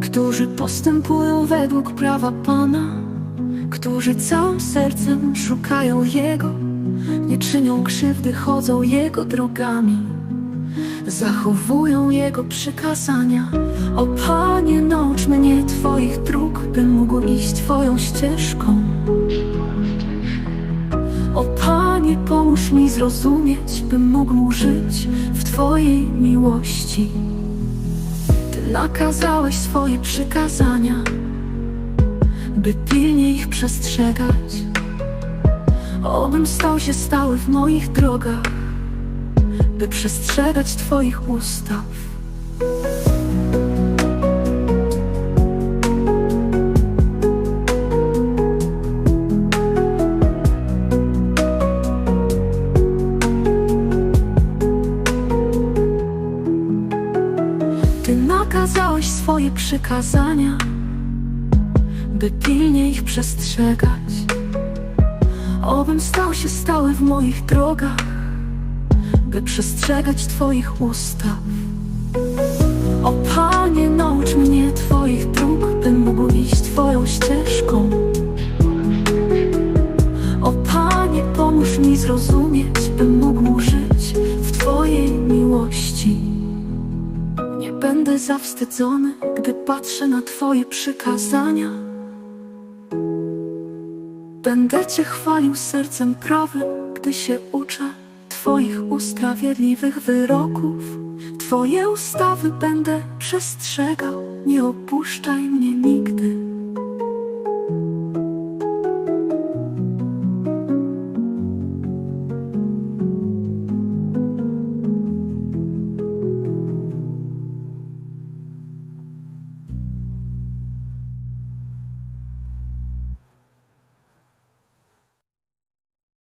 którzy postępują według prawa Pana, którzy całym sercem szukają Jego, nie czynią krzywdy, chodzą Jego drogami, zachowują Jego przykazania. O Panie, naucz mnie Twoich dróg, bym mógł iść Twoją ścieżką. O Panie, pomóż mi zrozumieć, bym mógł żyć w Twojej miłości. Nakazałeś swoje przykazania, by pilnie ich przestrzegać. Obym stał się stały w moich drogach, by przestrzegać Twoich ustaw. Nakazałeś swoje przykazania, by pilnie ich przestrzegać. Obym stał się stały w moich drogach, by przestrzegać Twoich ustaw. O Panie, naucz mnie Twoich dróg, bym mógł iść Twoją ścieżką. O Panie, pomóż mi zrozumieć, bym Zawstydzony, gdy patrzę na Twoje przykazania. Będę Cię chwalił sercem prawym, gdy się uczę Twoich usprawiedliwych wyroków. Twoje ustawy będę przestrzegał, nie opuszczaj mnie nigdy.